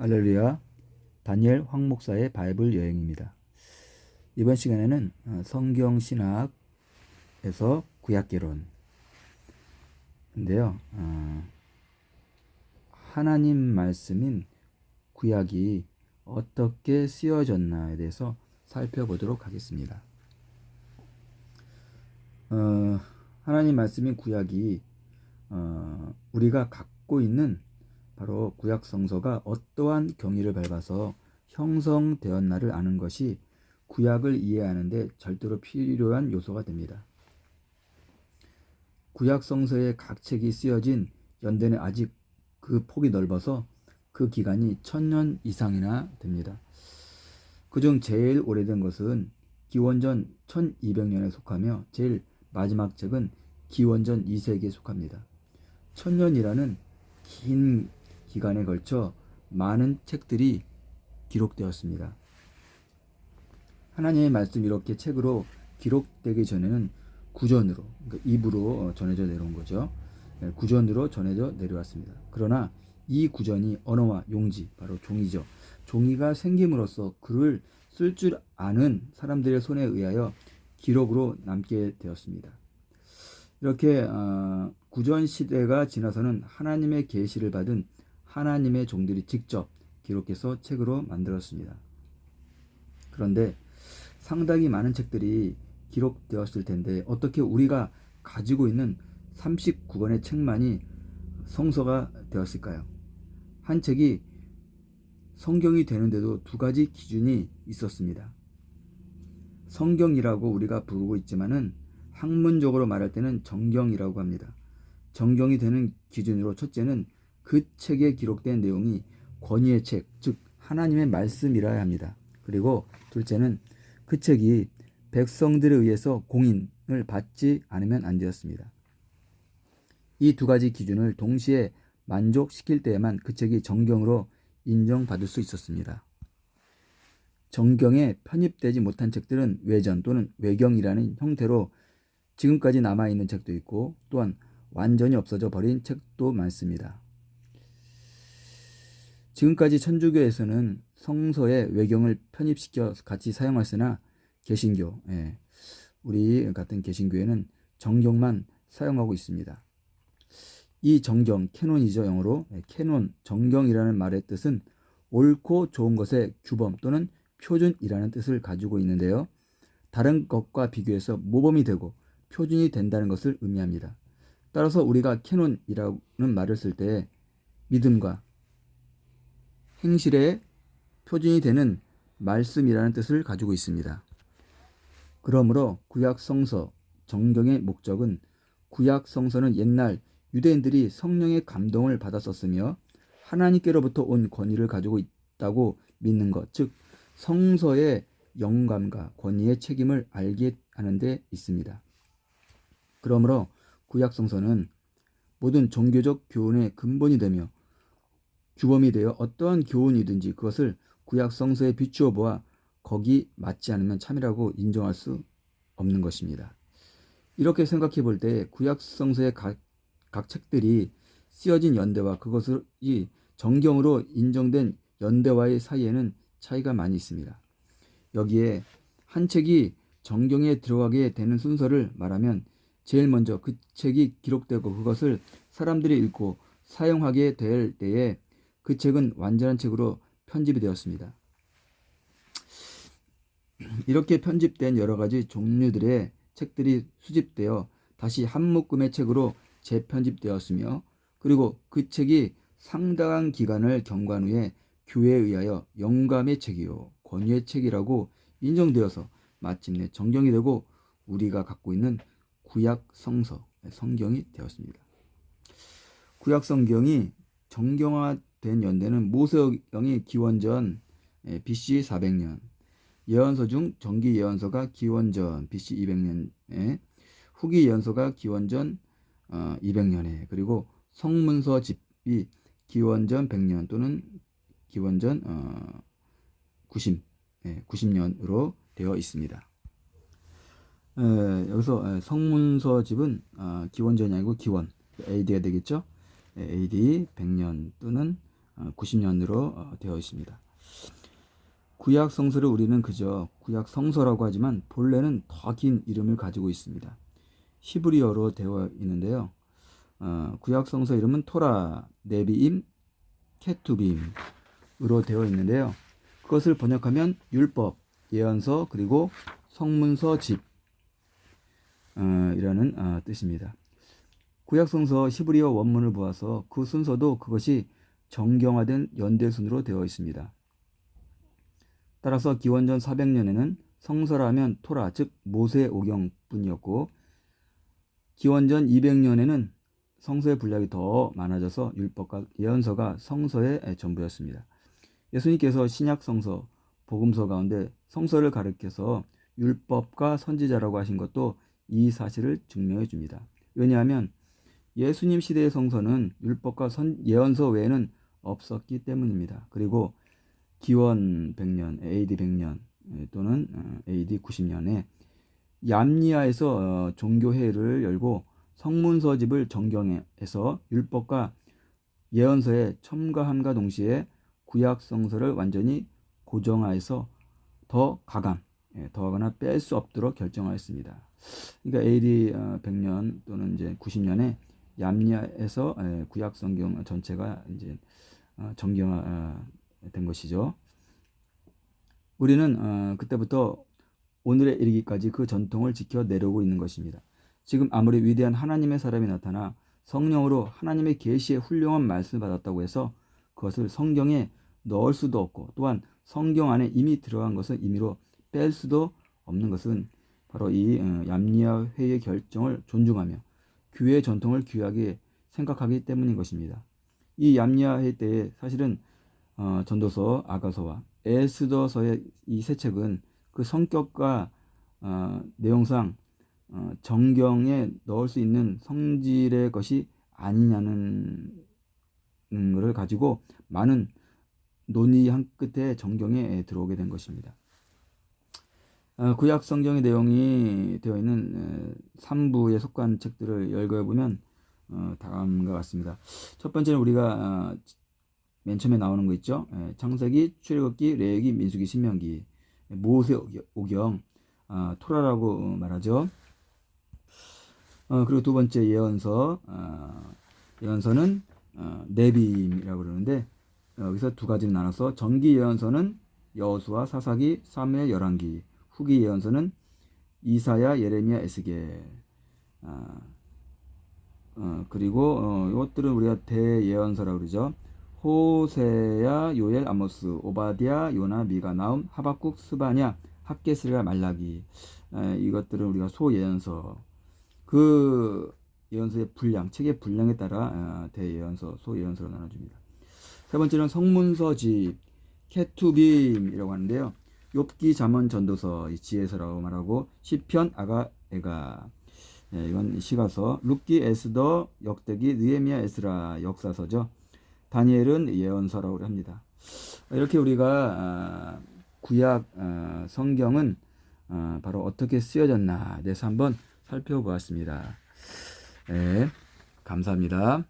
할렐루야. 다니엘 황 목사의 바이블 여행입니다. 이번 시간에는 어, 성경 신학에서 구약개론인데요. 어, 하나님 말씀인 구약이 어떻게 쓰여졌나에 대해서 살펴보도록 하겠습니다. 어, 하나님 말씀인 구약이 어, 우리가 갖고 있는 바로 구약 성서가 어떠한 경위를 밟아서 형성되었나를 아는 것이 구약을 이해하는데 절대로 필요한 요소가 됩니다. 구약 성서의 각 책이 쓰여진 연대는 아직 그 폭이 넓어서 그 기간이 천년 이상이나 됩니다. 그중 제일 오래된 것은 기원전 1200년에 속하며 제일 마지막 책은 기원전 2세기에 속합니다. 천년이라는 긴 기간에 걸쳐 많은 책들이 기록되었습니다. 하나님의 말씀이 이렇게 책으로 기록되기 전에는 구전으로, 그러니까 입으로 전해져 내려온 거죠. 예, 구전으로 전해져 내려왔습니다. 그러나 이 구전이 언어와 용지, 바로 종이죠. 종이가 생김으로써 글을 쓸 줄 아는 사람들의 손에 의하여 기록으로 남게 되었습니다. 이렇게 어, 구전 시대가 지나서는 하나님의 계시를 받은 하나님의 종들이 직접 기록해서 책으로 만들었습니다. 그런데 상당히 많은 책들이 기록되었을 텐데 어떻게 우리가 가지고 있는 39권의 책만이 성서가 되었을까요? 한 책이 성경이 되는데도 두 가지 기준이 있었습니다. 성경이라고 우리가 부르고 있지만은 학문적으로 말할 때는 정경이라고 합니다. 정경이 되는 기준으로 첫째는 그 책에 기록된 내용이 권위의 책, 즉 하나님의 말씀이라야 합니다. 그리고 둘째는 그 책이 백성들에 의해서 공인을 받지 않으면 안 되었습니다. 이 두 가지 기준을 동시에 만족시킬 때에만 그 책이 정경으로 인정받을 수 있었습니다. 정경에 편입되지 못한 책들은 외전 또는 외경이라는 형태로 지금까지 남아있는 책도 있고 또한 완전히 없어져 버린 책도 많습니다. 지금까지 천주교에서는 성서에 외경을 편입시켜 같이 사용하으나 개신교, 예, 우리 같은 개신교에는 정경만 사용하고 있습니다. 이 정경, 캐논이죠 영어로 예, 캐논, 정경이라는 말의 뜻은 옳고 좋은 것의 규범 또는 표준이라는 뜻을 가지고 있는데요. 다른 것과 비교해서 모범이 되고 표준이 된다는 것을 의미합니다. 따라서 우리가 캐논이라는 말을 쓸 때 믿음과 행실의 표준이 되는 말씀이라는 뜻을 가지고 있습니다. 그러므로 구약 성서 정경의 목적은 구약 성서는 옛날 유대인들이 성령의 감동을 받았었으며 하나님께로부터 온 권위를 가지고 있다고 믿는 것, 즉 성서의 영감과 권위의 책임을 알게 하는 데 있습니다. 그러므로 구약 성서는 모든 종교적 교훈의 근본이 되며 규범이 되어 어떠한 교훈이든지 그것을 구약 성서에 비추어 보아 거기 맞지 않으면 참이라고 인정할 수 없는 것입니다. 이렇게 생각해 볼 때 구약 성서의 각, 각 책들이 쓰여진 연대와 그것이 정경으로 인정된 연대와의 사이에는 차이가 많이 있습니다. 여기에 한 책이 정경에 들어가게 되는 순서를 말하면 제일 먼저 그 책이 기록되고 그것을 사람들이 읽고 사용하게 될 때에 그 책은 완전한 책으로 편집이 되었습니다. 이렇게 편집된 여러 가지 종류들의 책들이 수집되어 다시 한 묶음의 책으로 재편집되었으며 그리고 그 책이 상당한 기간을 경관 후에 교회에 의하여 영감의 책이요 권위의 책이라고 인정되어서 마침내 정경이 되고 우리가 갖고 있는 구약 성서 성경이 되었습니다. 구약 성경이 정경화 된 연대는 모세경이 기원전 BC 400년, 예언서 중 정기 예언서가 기원전 BC 200년에, 후기 예언서가 기원전 200년에, 그리고 성문서 집이 기원전 100년 또는 기원전 90, 90년으로 되어 있습니다. 여기서 성문서 집은 아, 기원전이 아니고 기원, AD가 되겠죠. AD 100년 또는 90년으로 되어 있습니다. 구약 성서를 우리는 그저 구약 성서라고 하지만 본래는 더 긴 이름을 가지고 있습니다. 히브리어로 되어 있는데요. 어, 구약 성서 이름은 토라, 네비임, 케투빔으로 되어 있는데요. 그것을 번역하면 율법, 예언서 그리고 성문서 집 어, 이라는 어, 뜻입니다. 구약 성서 히브리어 원문을 보아서 그 순서도 그것이 정경화된 연대순으로 되어 있습니다. 따라서 기원전 400년에는 성서라면 토라 즉 모세 오경뿐이었고 기원전 200년에는 성서의 분량이 더 많아져서 율법과 예언서가 성서의 전부였습니다. 예수님께서 신약 성서, 복음서 가운데 성서를 가르켜서 율법과 선지자라고 하신 것도 이 사실을 증명해 줍니다. 왜냐하면 예수님 시대의 성서는 율법과 선, 예언서 외에는 없었기 때문입니다. 그리고 기원 100년, AD 100년 또는 AD 90년에 얌니아에서 어, 종교회의를 열고 성문서집을 정경해서 율법과 예언서에 첨가함과 동시에 구약 성서를 완전히 고정화해서 더 가감, 예, 더하거나 뺄 수 없도록 결정하였습니다. 그러니까 AD 100년 어, 또는 이제 90년에 얌니아에서 예, 구약 성경 전체가 이제 어, 정경화된 것이죠. 우리는 그때부터 오늘에 이르기까지 그 전통을 지켜 내려오고 있는 것입니다. 지금 아무리 위대한 하나님의 사람이 나타나 성령으로 하나님의 계시의 훌륭한 말씀을 받았다고 해서 그것을 성경에 넣을 수도 없고 또한 성경 안에 이미 들어간 것을 임의로 뺄 수도 없는 것은 바로 이 어, 얌리아 회의 결정을 존중하며 교회의 전통을 귀하게 생각하기 때문인 것입니다. 이 얌리아 회의 때에 사실은 어, 전도서, 아가서와 에스더서의 이 세 책은 그 성격과 어, 내용상 어, 정경에 넣을 수 있는 성질의 것이 아니냐는 것을 가지고 많은 논의 한 끝에 정경에 들어오게 된 것입니다. 어, 구약 성경의 내용이 되어 있는 3부에 속한 책들을 열거해 보면 어, 다음과 같습니다. 첫 번째는 우리가 어, 맨 처음에 나오는 거 있죠. 창세기, 출애굽기, 레위기, 민수기, 신명기, 모세 오경, 토라라고 말하죠. 그리고 두 번째 예언서, 예언서는 네비임이라고 그러는데 여기서 두 가지를 나눠서 전기 예언서는 여수와 사사기, 사무엘, 열왕기, 후기 예언서는 이사야, 예레미야, 에스겔. 아, 어, 그리고 어, 이것들은 우리가 대예언서라고 그러죠. 호세야, 요엘, 아모스, 오바디아, 요나, 미가, 나움, 하박국, 스바냐, 학계스리가, 말라기. 에, 이것들은 우리가 소예언서. 그 예언서의 분량, 책의 분량에 따라 어, 대예언서, 소예언서로 나눠줍니다. 세 번째는 성문서집, 케투빔이라고 하는데요. 욥기 잠언 전도서 지혜서라고 말하고 시편 아가 에가. 예, 이건 시가서 룻기 에스더 역대기 느헤미야 에스라 역사서죠. 다니엘은 예언서라고 합니다. 이렇게 우리가 아, 구약 아, 성경은 아, 바로 어떻게 쓰여졌나 대해서 한번 살펴보았습니다. 네, 감사합니다.